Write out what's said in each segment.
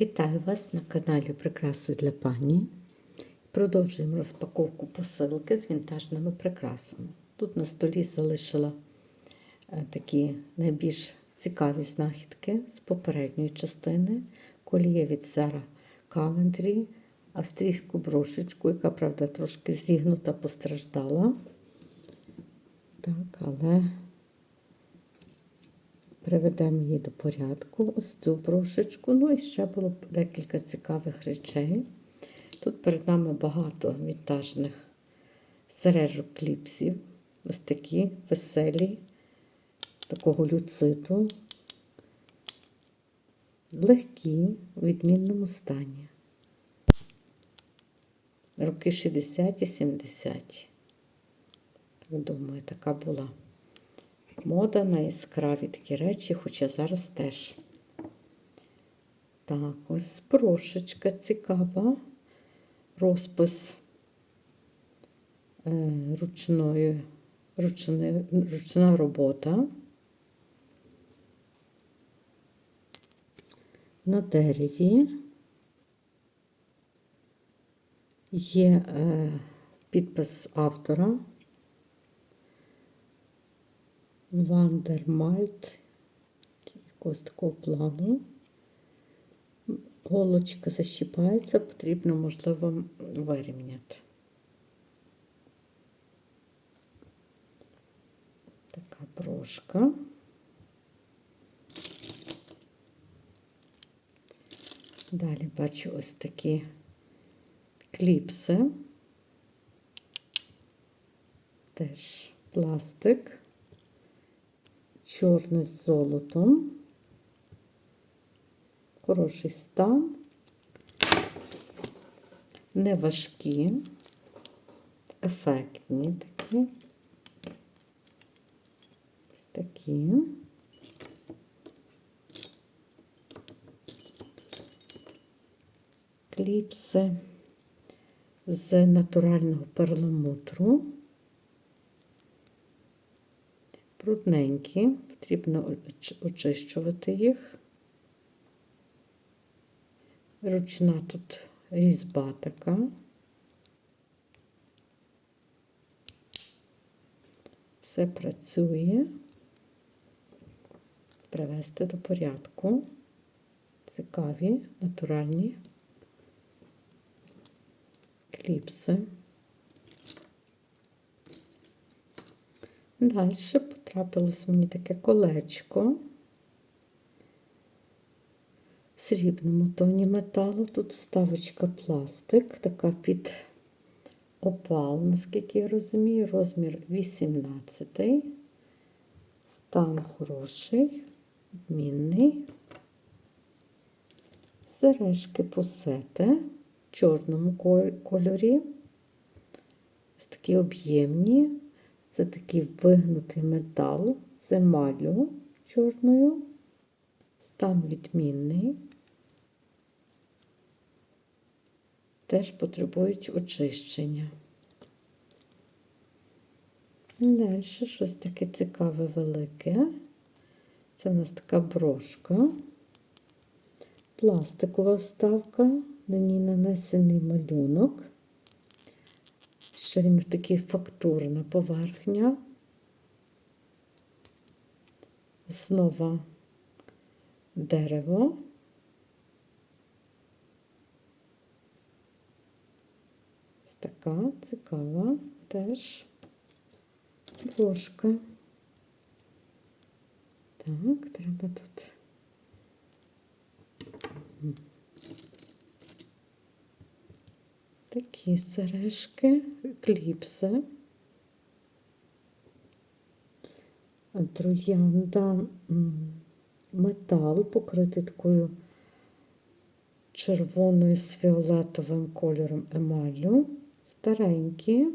Вітаю вас на каналі Прикраси для пані. Продовжуємо розпаковку посилки з вінтажними прикрасами. Тут на столі залишила е, такі найбільш цікаві знахідки з попередньої частини. Колія від Сара Кавендрі, австрійську брошечку, яка, правда, трошки зігнута, постраждала. Так, але Приведемо її до порядку, ось цю брошечку. Ну і ще було декілька цікавих речей. Тут перед нами багато вінтажних сережок кліпсів. Ось такі веселі, такого люциту, легкі, у відмінному стані. Роки 60 і 70. Так думаю, така була мода на яскраві такі речі, хоча зараз теж. Так, ось брошечка цікава. Розпис е, ручною, ручне, ручна робота. На дереві є е, підпис автора. Вандермальт якогось такого плану. Голочка защіпається, потрібно, можливо, вирівняти. Така брошка. Далі бачу ось такі кліпси. Теж пластик чорне з золотом. Хороший стан. Не важкі, ефектні такі. Ось такі. Кліпси з натурального перламутру. брудненькі, потрібно очищувати їх. Ручна тут різьба така. Все працює. Привести до порядку. Цікаві, натуральні кліпси. Далі потрапилось мені таке колечко в срібному тоні металу. Тут вставочка пластик, така під опал, наскільки я розумію, розмір 18. Стан хороший, відмінний. Сережки пусети в чорному кольорі. Ось такі об'ємні. Це такий вигнутий метал з емаллю чорною. Стан відмінний. Теж потребують очищення. Далі щось таке цікаве велике. Це у нас така брошка, пластикова вставка, на ній нанесений малюнок що він такий фактурна поверхня. Основа дерево. Ось така цікава теж ложка. Так, треба тут. Такі сережки, кліпси, троянда, метал, покритий такою червоною з фіолетовим кольором емалю, старенькі,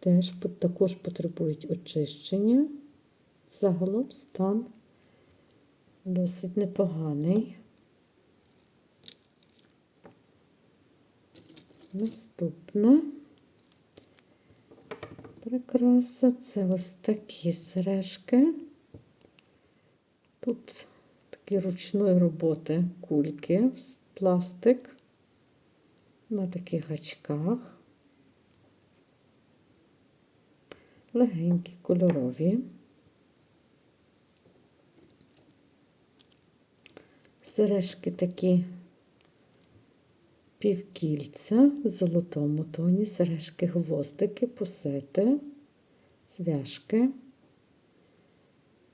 теж також потребують очищення. Загалом стан досить непоганий. Наступна прикраса це ось такі сережки. Тут такі ручної роботи кульки, пластик на таких гачках. Легенькі, кольорові. Сережки такі півкільця в золотому тоні, сережки гвоздики, пусети, зв'яжки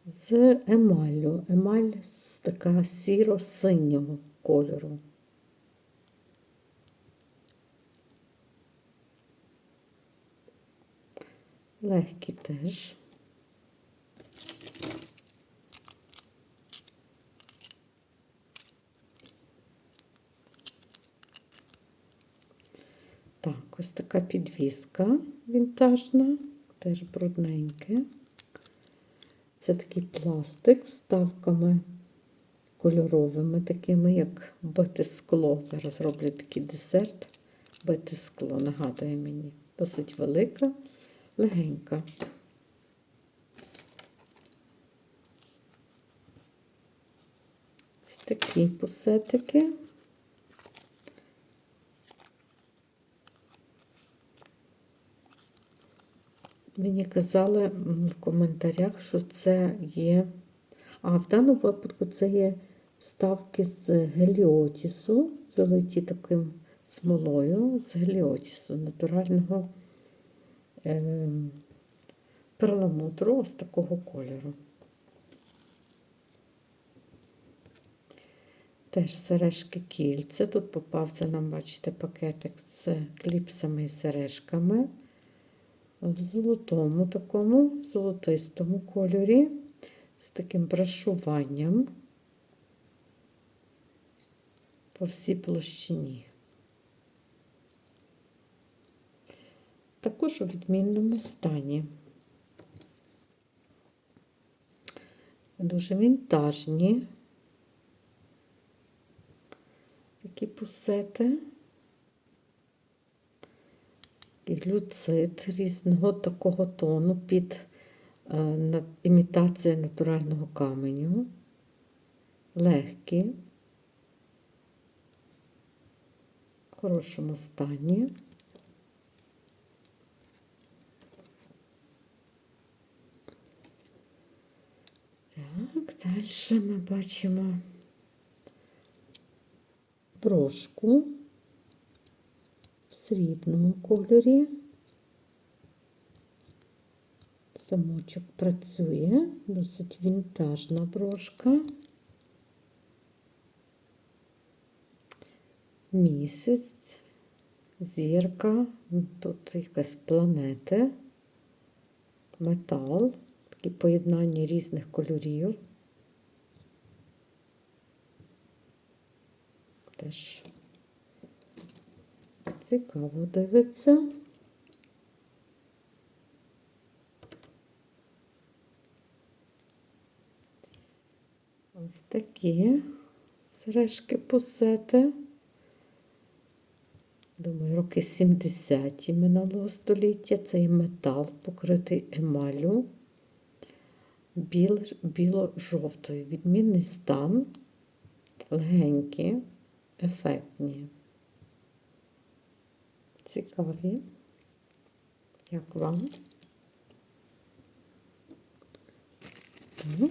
з емаллю. Емаль з така сіро-синього кольору. Легкі теж. Так, ось така підвіска вінтажна, теж брудненьке. Це такий пластик з вставками кольоровими, такими, як бите скло. Зараз роблять такий десерт. Бите скло, нагадує мені. Досить велика, легенька. Ось такі пусетики. Мені казали в коментарях, що це є. А в даному випадку це є вставки з геліотісу, залиті таким смолою з геліотісу, натурального е, перламутру ось такого кольору. Теж сережки кільця. Тут попався нам, бачите, пакетик з кліпсами і сережками в золотому такому, золотистому кольорі, з таким брашуванням по всій площині. Також у відмінному стані. Дуже вінтажні такі пусети. І люцит різного такого тону під е, імітація натурального каменю. Легкі, в хорошому стані. Так, далі ми бачимо брошку срібному кольорі. Замочок працює, досить вінтажна брошка. Місяць, зірка, тут якась планета, метал, такі поєднання різних кольорів. Теж цікаво дивиться. Ось такі сережки пусети. Думаю, роки 70 минулого століття. Цей метал покритий емалю біло-жовтою. Відмінний стан, легенькі, ефектні. Цікаві. Як вам? Так.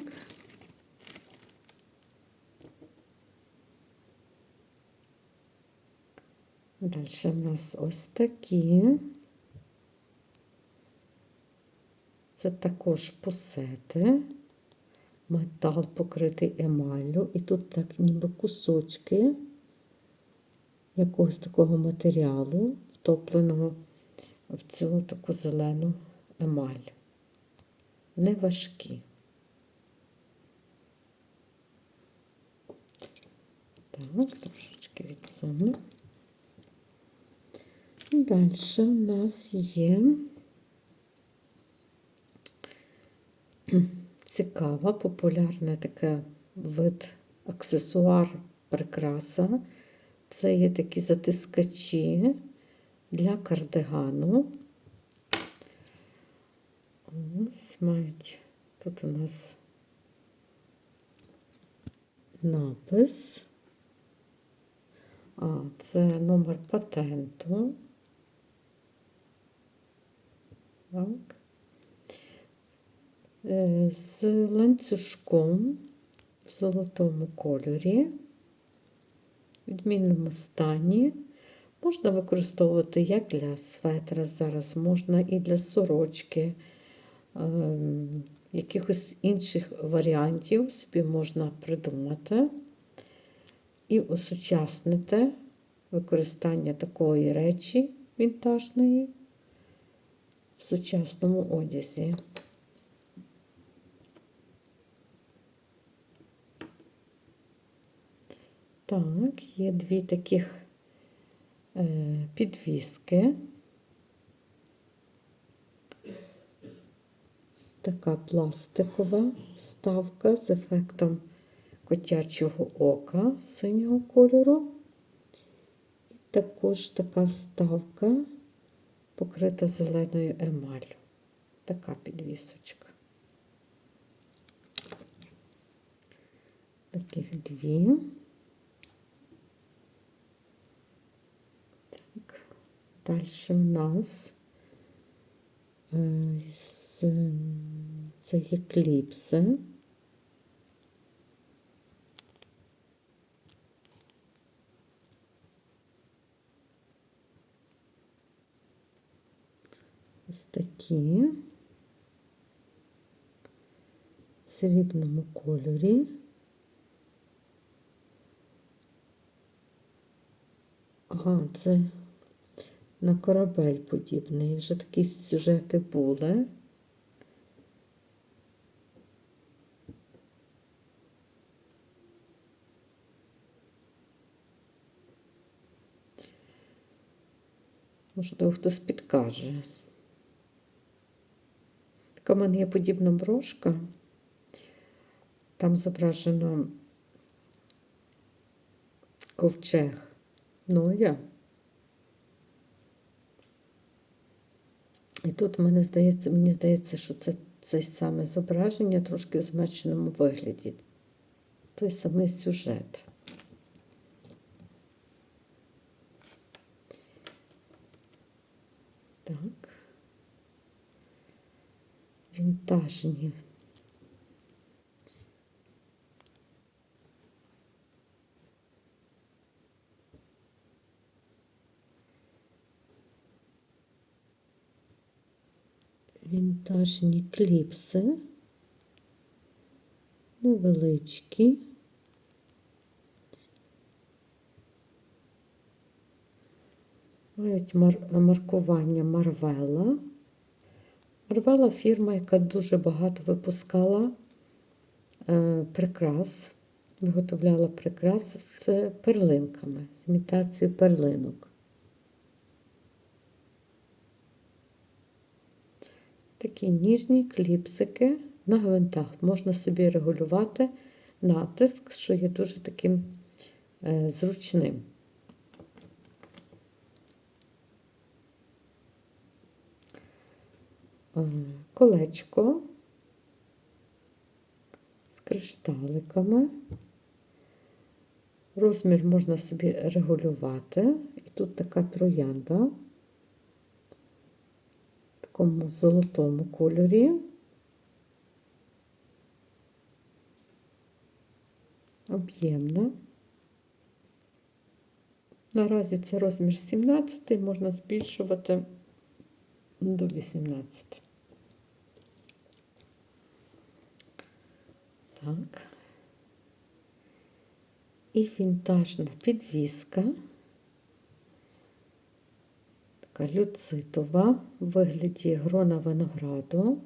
Далі в нас ось такі. Це також пусети. Метал покритий емаллю. І тут так ніби кусочки якогось такого матеріалу, втопленого в цю таку зелену емаль. Не важкі. Так, трошечки відсуну. Далі в нас є цікава, популярна така вид аксесуар прикраса. Це є такі затискачі для кардигану. Ось мають тут у нас напис. А, це номер патенту. Так. Е, З ланцюжком в золотому кольорі, в відмінному стані. Можна використовувати як для светра зараз, можна і для сорочки, ем, якихось інших варіантів собі можна придумати і осучаснити використання такої речі вінтажної в сучасному одязі. Так, є дві таких підвіски. Така пластикова вставка з ефектом котячого ока синього кольору. І також така вставка покрита зеленою емаллю. Така підвісочка. Таких дві. Так. Далі в нас е, це є кліпси. Ось такі в срібному кольорі. Ага, це на корабель подібний. Вже такі сюжети були. Можливо, хтось підкаже. Така в мене є подібна брошка. Там зображено ковчег Ноя. І тут мені здається, мені здається, що це це саме зображення трошки в зменшеному вигляді. Той самий сюжет. Так. Вінтажні. Вінтажні кліпси. Невеличкі. Мають мар- маркування Марвела. Марвела фірма, яка дуже багато випускала е, прикрас, виготовляла прикрас з перлинками, з імітацією перлинок. Такі ніжні кліпсики на гвинтах. Можна собі регулювати натиск, що є дуже таким е, зручним. Е, Колечко з кришталиками. Розмір можна собі регулювати. І тут така троянда такому золотому кольорі. Об'ємна. Наразі це розмір 17, можна збільшувати до 18. Так. І вінтажна підвіска. Люцитова в вигляді грона винограду.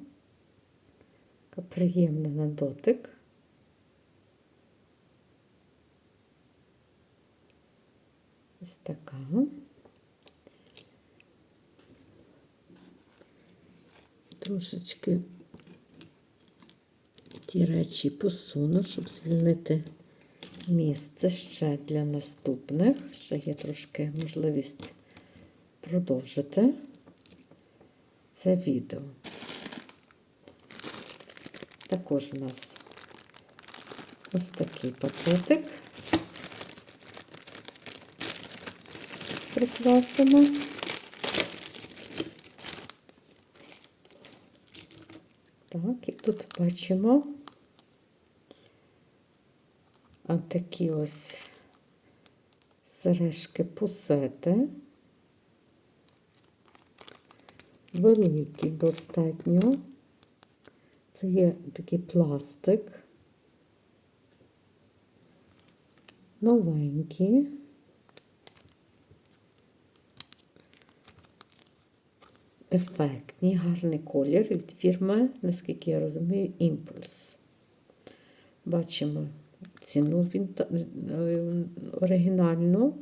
Така приємна на дотик. Ось така. Трошечки ті речі посуну, щоб звільнити місце ще для наступних. Ще є трошки можливість продовжити це відео. Також у нас Ось такий пакетик. Прикрасимо. Так, і тут бачимо такі ось сережки пусети. Великі достатньо. Це є такий пластик. Новенькі. Ефектні, гарний колір від фірми, наскільки я розумію, Імпульс. Бачимо ціну е, оригінальну,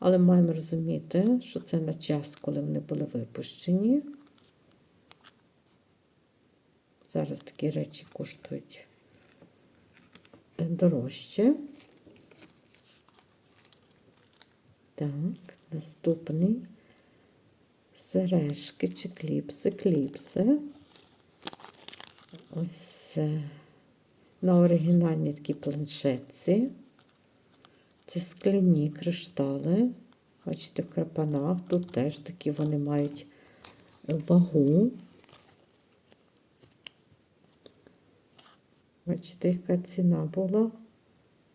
але маємо розуміти, що це на час, коли вони були випущені. Зараз такі речі коштують дорожче. Так, наступний сережки чи кліпси, кліпси. Ось на оригінальній такій планшетці. Це скляні криштали. Бачите, в крапанах. Тут теж такі вони мають вагу. Бачите, яка ціна була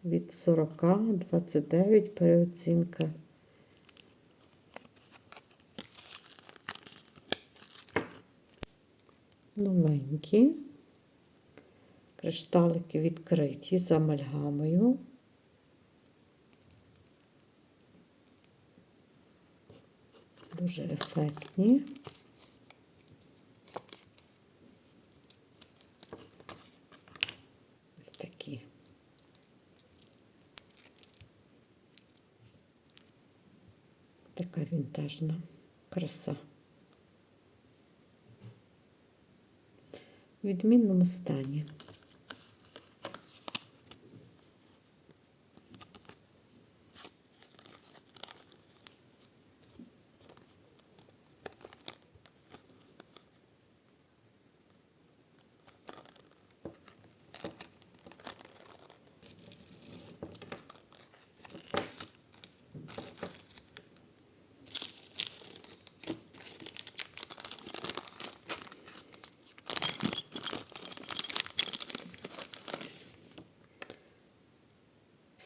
від 40, 29 переоцінка. Новенькі. Кришталики відкриті з амальгамою. Дуже ефектні. Такі. Така вінтажна краса. В відмінному стані.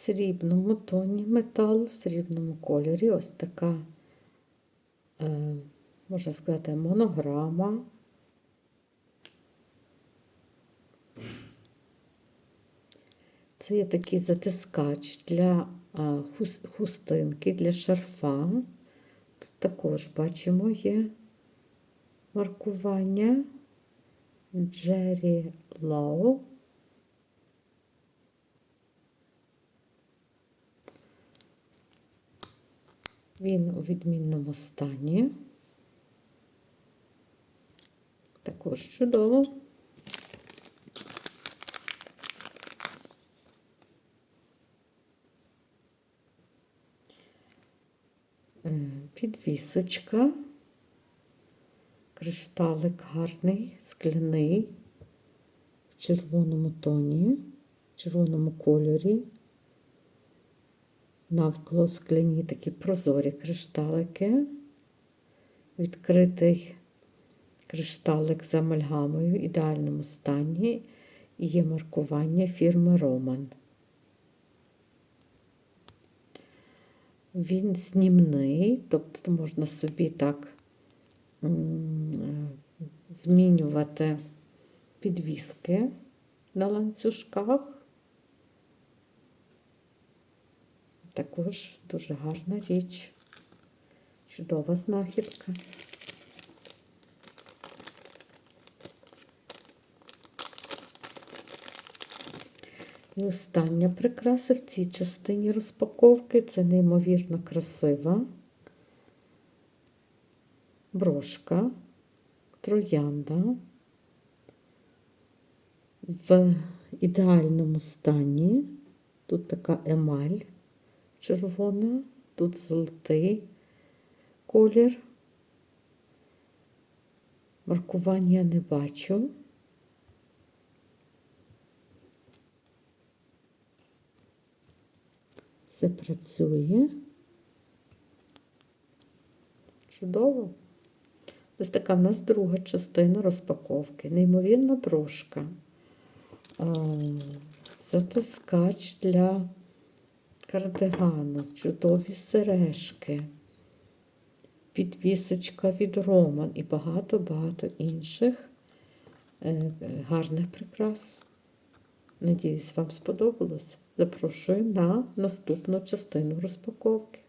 Срібному тоні металу, в срібному кольорі. Ось така, е, можна сказати, монограма. Це є такий затискач для хустинки, для шарфа. Тут також бачимо є маркування Джері Лоу. Він у відмінному стані. Також чудово. Е, Підвісочка, кришталик гарний, скляний, в червоному тоні, в червоному кольорі навколо скляні такі прозорі кришталики, відкритий кришталик з амальгамою в ідеальному стані і є маркування фірми Роман. Він знімний, тобто можна собі так змінювати підвіски на ланцюжках. Також дуже гарна річ, чудова знахідка. І остання прикраса в цій частині розпаковки це неймовірно красива брошка, троянда в ідеальному стані. Тут така емаль червона, тут золотий колір. Маркування не бачу. Все працює. Чудово. Ось така в нас друга частина розпаковки. Неймовірна брошка. А, Затискач для кардигану, чудові сережки, підвісочка від Роман і багато-багато інших е, гарних прикрас. Надіюсь, вам сподобалось. Запрошую на наступну частину розпаковки.